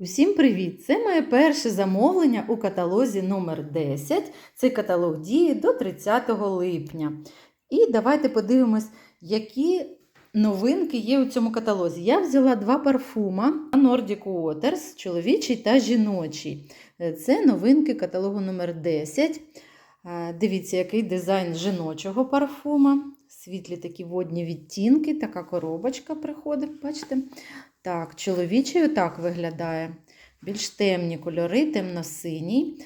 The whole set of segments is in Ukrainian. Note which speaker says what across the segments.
Speaker 1: Усім привіт! Це моє перше замовлення у каталозі номер 10 Цей каталог діє до 30 липня. І давайте подивимось, які новинки є у цьому каталозі. Я взяла два парфума Nordic Waters, чоловічий та жіночий. Е, Це новинки каталогу номер 10 Е, Дивіться, який дизайн жіночого парфума. Світлі такі водні відтінки, така коробочка приходить, бачите? Так, чоловічий отак виглядає. Більш темні кольори, темно-синій.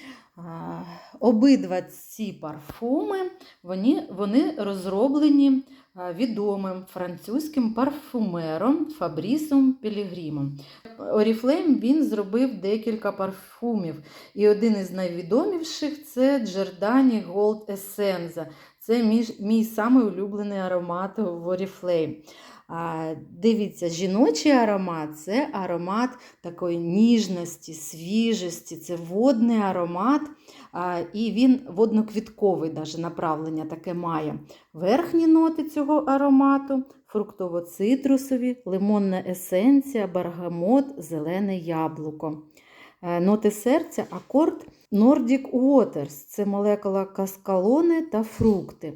Speaker 1: Обидва ці парфуми вони, вони розроблені відомим французьким парфумером Фабрісом Пілігримом. Oriflame він зробив декілька парфумів. І один із найвідоміших це Giordani Gold Essenza. Це мій, мій самий улюблений аромат в Oriflame. А, Дивіться, жіночий аромат це аромат такої ніжності, свіжості, це водний аромат, а, і він водноквітковий даже направлення таке має. Верхні ноти цього аромату фруктово-цитрусові, лимонна есенція, бергамот, зелене яблуко. Е, Ноти серця, акорд Nordic Waters це молекула каскалони та фрукти.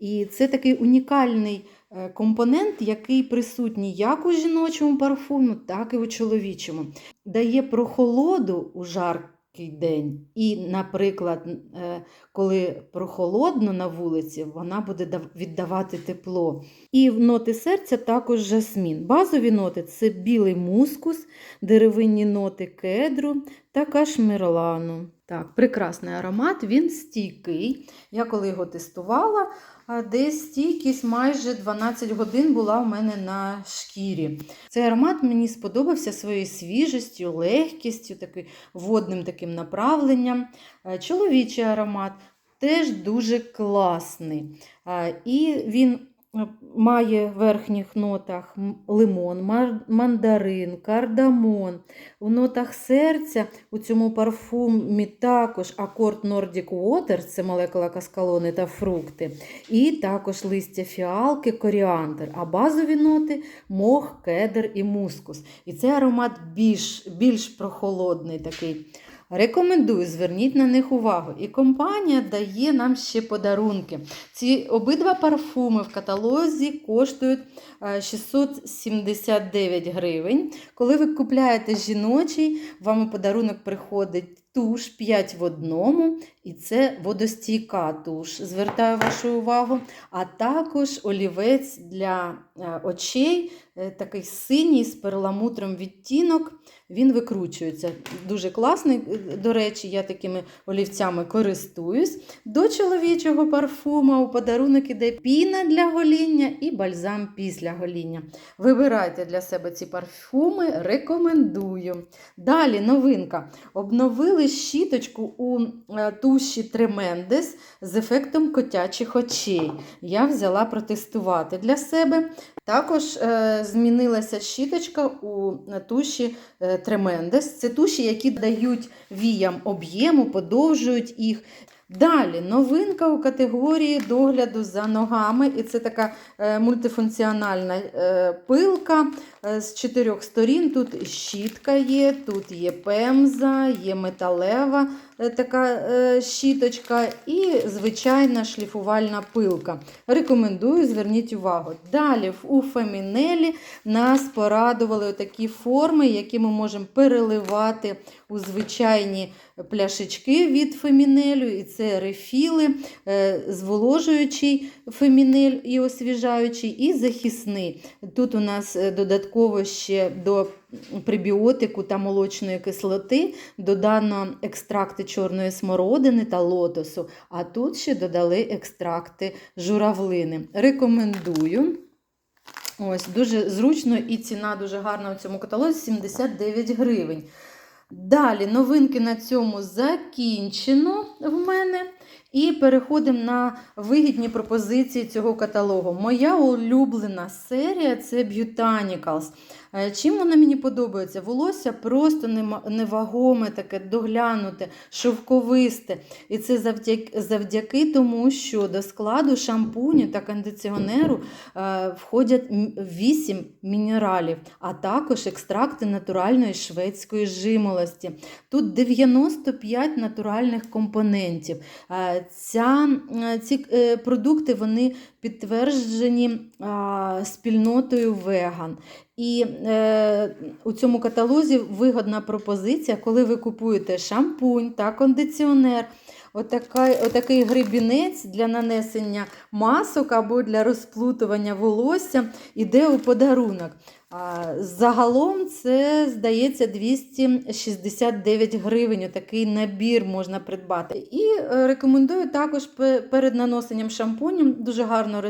Speaker 1: І це такий унікальний е, компонент, який присутній як у жіночому парфуму, так і у чоловічому. Дає прохолоду у жаркий день. І, наприклад, е, коли прохолодно на вулиці, вона буде віддавати тепло. І в ноти серця також жасмін. Базові ноти це білий мускус, деревинні ноти кедру та кашмерлану. Так, прекрасний аромат, він стійкий. Я коли його тестувала, десь стійкість майже 12 годин була у мене на шкірі. Цей аромат мені сподобався своєю свіжістю, легкістю, таким водним таким направленням. Е, Чоловічий аромат теж дуже класний. І він має в верхніх нотах лимон, мандарин, кардамон. У нотах серця у цьому парфумі також акорд Nordic Water, це молекула каскалони та фрукти, і також листя фіалки, коріандр, а базові ноти мох, кедр і мускус. І цей аромат більш, більш прохолодний такий. Рекомендую, зверніть на них увагу. І компанія дає нам ще подарунки. Ці обидва парфуми в каталозі коштують е, 679 гривень. Коли ви купляєте жіночий, вам у подарунок приходить туш 5 в одному, і це водостійка туш. Звертаю вашу увагу. А також олівець для е, очей, е, такий синій з перламутром відтінок. Він викручується. Дуже класний, е, до речі, я такими олівцями користуюсь. До чоловічого парфума у подарунок іде піна для гоління і бальзам після гоління. Вибирайте для себе ці парфуми, рекомендую. Далі новинка. Обновили щіточку у е, туші Tremendous з ефектом котячих очей. Я взяла протестувати для себе. Також е, змінилася щіточка у туші е, Tremendous. Це туші, які дають віям об'єму, подовжують їх. Далі новинка у категорії догляду за ногами, і це така е, мультифункціональна е, пилка з чотирьох сторін. Тут щітка є, тут є пемза, є металева е, така е, щіточка і звичайна шліфувальна пилка. Рекомендую, зверніть увагу. Далі у Фемінелі нас порадували такі форми, які ми можемо переливати у звичайні пляшечки від фемінелю, і це рефіли, е, зволожуючий фемінель і освіжаючий, і захисний. Тут у нас е, додатково до пребіотику та молочної кислоти додано екстракти чорної смородини та лотосу, а тут ще додали екстракти журавлини. Рекомендую. Ось, дуже зручно і ціна дуже гарна у цьому каталозі 79 гривень. Далі новинки на цьому закінчено в мене. І переходимо на вигідні пропозиції цього каталогу. Моя улюблена серія це Botanicals. Е, Чим вона мені подобається? Волосся просто невагоме, таке доглянуте, шовковисте. І це завдяки, тому, що до складу шампуню та кондиціонеру е, входять 8 мінералів, а також екстракти натуральної шведської жимолості. Тут 95 натуральних компонентів. Е, Ця, ці продукти вони підтверджені а, спільнотою веган. І е, у цьому каталозі вигодна пропозиція, коли ви купуєте шампунь та кондиціонер. Отакий, отакий грибінець для нанесення масок або для розплутування волосся іде у подарунок. Загалом це, здається, 269 гривень. Такий набір можна придбати. І е, рекомендую також перед наносенням шампунем дуже гарно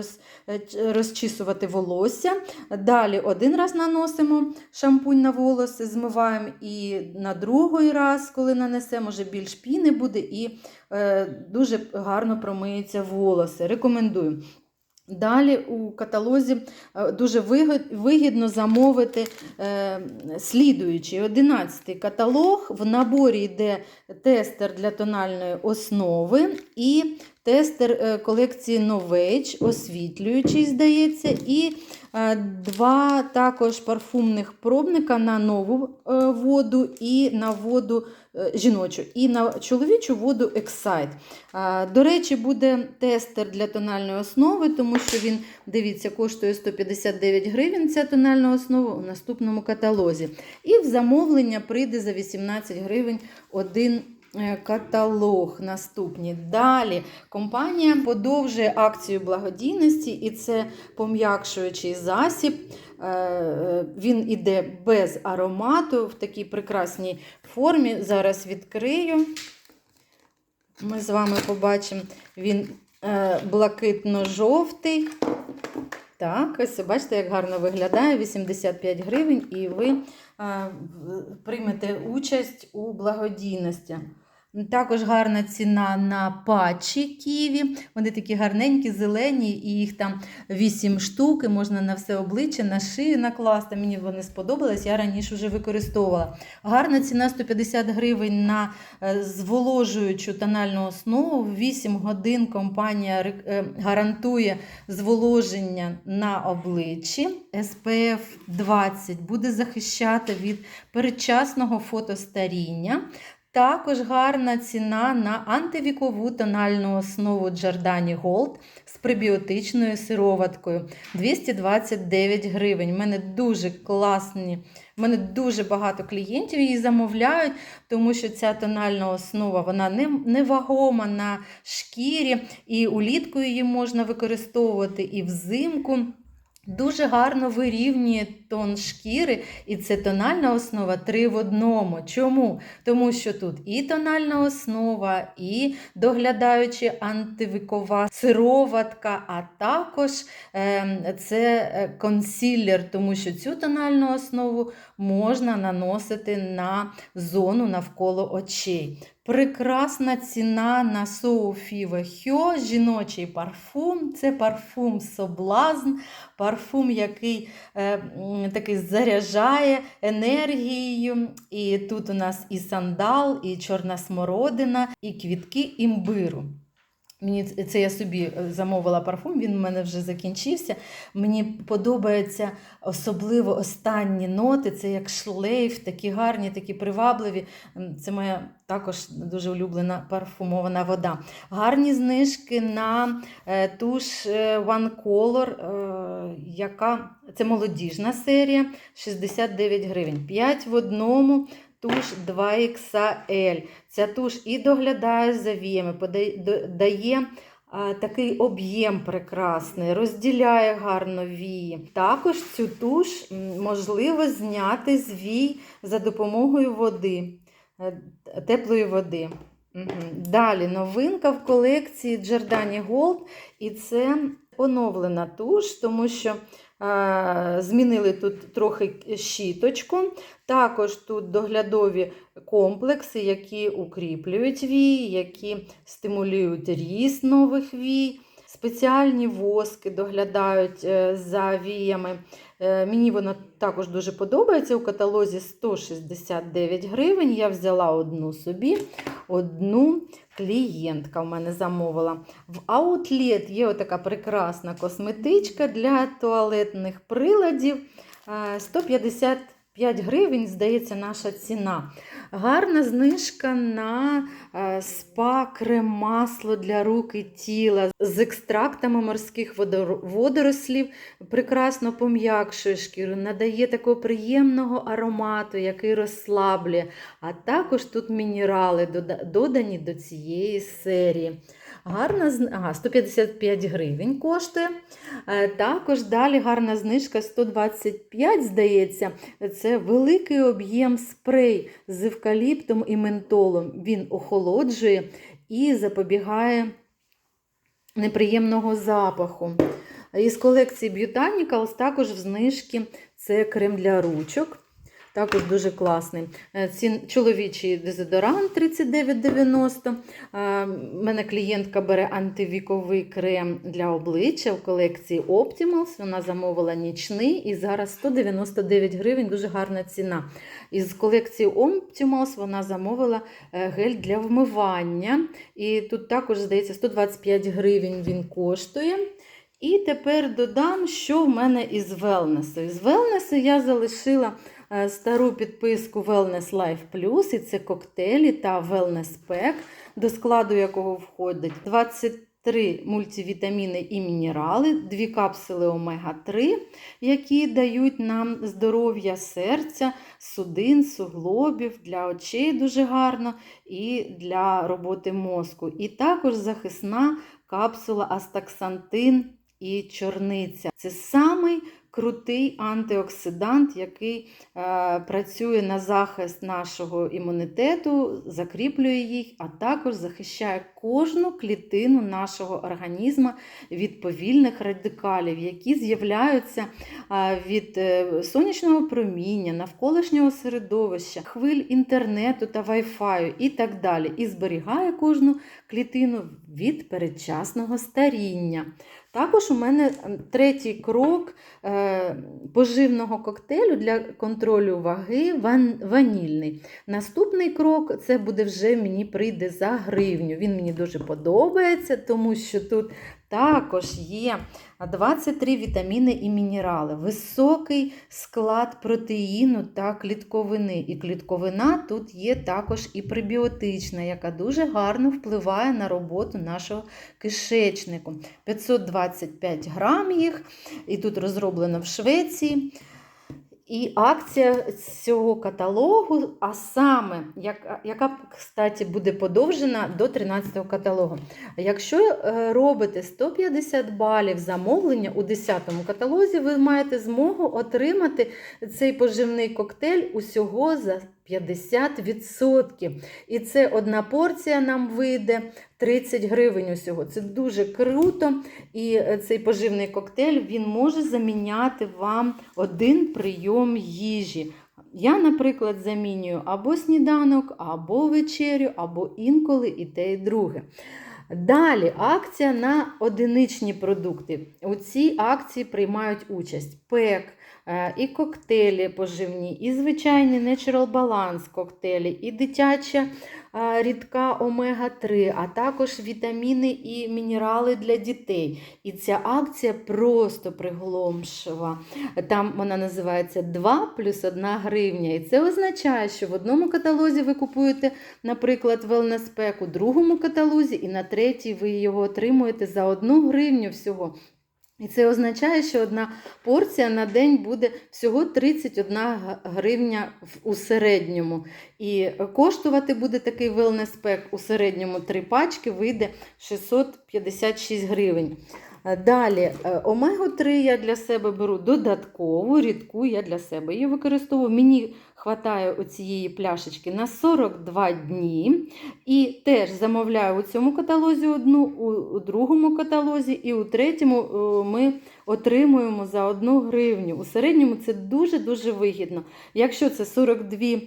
Speaker 1: е, розчісувати волосся. Далі один раз наносимо шампунь на волоси, змиваємо і на другий раз, коли нанесемо, вже більш піни буде і е, дуже гарно промиються волоси. Рекомендую. Далі у каталозі е, дуже вигідно замовити е, слідуючий 11 каталог. В наборі йде тестер для тональної основи і тестер е, колекції новеч, освітлюючий, здається, і два також парфумних пробника на нову е, воду і на воду е, жіночу, і на чоловічу воду Excite. До речі, буде тестер для тональної основи, тому що він, дивіться, коштує 159 гривень ця тональна основа у наступному каталозі. І в замовлення прийде за 18 гривень один е, каталог наступні. Далі компанія подовжує акцію благодійності, і це пом'якшуючий засіб. Е, е, Він іде без аромату в такій прекрасній формі. Зараз відкрию. Ми з вами побачимо, він е, блакитно-жовтий. Так, ось бачите, як гарно виглядає 85 гривень, і ви е, приймете участь у благодійності. Також гарна ціна на патчі Ківі. Вони такі гарненькі, зелені, і їх там 8 штук, і можна на все обличчя, на шию накласти. Мені вони сподобались, я раніше вже використовувала. Гарна ціна 150 гривень на е, зволожуючу тональну основу. 8 годин компанія е, гарантує зволоження на обличчі. SPF 20 буде захищати від передчасного фотостаріння. Також гарна ціна на антивікову тональну основу Giordani Gold з пребіотичною сироваткою 229 гривень. У мене дуже класні, в мене дуже багато клієнтів її замовляють, тому що ця тональна основа вона невагома на шкірі, і улітку її можна використовувати і взимку. Дуже гарно вирівнює тон шкіри, і це тональна основа три в одному. Чому? Тому що тут і тональна основа, і доглядаючи антивікова сироватка, а також е, це консілер, тому що цю тональну основу можна наносити на зону навколо очей. Прекрасна ціна на Софі Вехьо, жіночий парфум. Це парфум соблазн, парфум, який е, такий заряджає енергією. І тут у нас і сандал, і чорна смородина, і квітки імбиру. Мені це я собі е, замовила парфум, він в мене вже закінчився. Мені подобається особливо останні ноти, це як шлейф, такі гарні, такі привабливі. Це моя також дуже улюблена парфумована вода. Гарні знижки на е, туш е, One Color, яка це молодіжна серія, 69 гривень. 5 в одному. Туш 2XL. Ця туш і доглядає за віями, дає а, такий об'єм прекрасний, розділяє гарно вії. Також цю туш можливо зняти з вій за допомогою води, е, теплої води. Далі новинка в колекції Giordani Gold, і це оновлена туш, тому що змінили тут трохи щіточку. Також тут доглядові комплекси, які укріплюють вії, які стимулюють ріст нових вій. Спеціальні воски доглядають е, за віями. Е, Мені вона також дуже подобається. У каталозі 169 гривень. Я взяла одну собі, одну клієнтка в мене замовила. В Outlet є така прекрасна косметичка для туалетних приладів. Е, 155 гривень, здається, наша ціна. Гарна знижка на е, спа крем масло для рук і тіла з екстрактами морських водорослів. Прекрасно пом'якшує шкіру, надає такого приємного аромату, який розслаблює. А також тут мінерали додані до цієї серії. Гарна ага, 155 гривень коштує. Е, Також далі гарна знижка 125, здається. Це великий об'єм спрей з евкаліптом і ментолом. Він охолоджує і запобігає неприємного запаху. Із колекції Botanicals також в знижки це крем для ручок. Також дуже класний. Е, чоловічий дезодорант 39,90. Е, Мене клієнтка бере антивіковий крем для обличчя в колекції Optimals. Вона замовила нічний і зараз 199 гривень, дуже гарна ціна. Із колекції Optimals вона замовила е, гель для вмивання. І тут також, здається, 125 гривень він коштує. І тепер додам, що в мене із велнесу. Із велнесу я залишила стару підписку Wellness Life Plus, і це коктейлі та Wellness Pack, до складу якого входить 23 мультивітаміни і мінерали, 2 капсули омега-3, які дають нам здоров'я серця, судин, суглобів, для очей дуже гарно і для роботи мозку. І також захисна капсула Астаксантин і чорниця. Це самий крутий антиоксидант, який е, працює на захист нашого імунітету, закріплює їх, а також захищає кожну клітину нашого організму від повільних радикалів, які з'являються е, від е, сонячного проміння, навколишнього середовища, хвиль інтернету та вайфаю і так далі. І зберігає кожну клітину від передчасного старіння. Також у мене третій крок е, поживного коктейлю для контролю ваги ван, ванільний. Наступний крок це буде вже мені прийде за гривню. Він мені дуже подобається, тому що тут також є 23 вітаміни і мінерали, високий склад протеїну та клітковини. І клітковина тут є також і пребіотична, яка дуже гарно впливає на роботу нашого кишечнику. 525 грам їх, і тут розроблено в Швеції. І акція цього каталогу, а саме, яка, яка кстати, буде подовжена до 13-го каталогу. Якщо е, робите 150 балів замовлення у 10-му каталозі, ви маєте змогу отримати цей поживний коктейль усього за 50%. І це одна порція нам вийде 30 гривень усього. Це дуже круто. І е, цей поживний коктейль він може заміняти вам один прийом їжі. Я, наприклад, замінюю або сніданок, або вечерю, або інколи і те, і друге. Далі акція на одиничні продукти. У цій акції приймають участь пек, і коктейлі поживні, і звичайні Natural Balance коктейлі, і дитяча е, рідка омега-3, а також вітаміни і мінерали для дітей. І ця акція просто приголомшива. Там вона називається 2 плюс 1 гривня. І це означає, що в одному каталозі ви купуєте, наприклад, Pack, у другому каталозі, і на третій ви його отримуєте за 1 гривню всього. І це означає, що одна порція на день буде всього 31 гривня у середньому. І коштувати буде такий wellness pack у середньому три пачки, вийде 656 гривень. Далі, е, омегу-3 я для себе беру додаткову, рідку я для себе її використовую. Мені хватає оцієї пляшечки на 42 дні. І теж замовляю у цьому каталозі одну, у, другому каталозі, і у третьому е, ми отримуємо за 1 гривню. У середньому це дуже-дуже вигідно. Якщо це 42 е,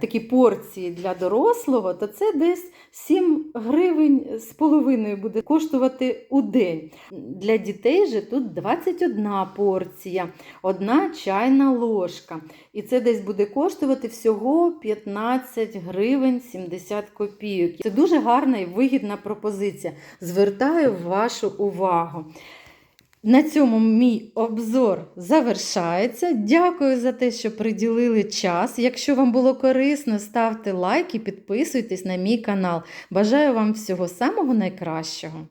Speaker 1: такі порції для дорослого, то це десь 7 гривень з половиною буде коштувати у день. Для дітей же тут 21 порція, одна чайна ложка. І це десь буде коштувати всього 15 гривень 70 копійок. Це дуже гарна і вигідна пропозиція. Звертаю вашу увагу. На цьому мій обзор завершається. Дякую за те, що приділили час. Якщо вам було корисно, ставте лайк і підписуйтесь на мій канал. Бажаю вам всього самого найкращого.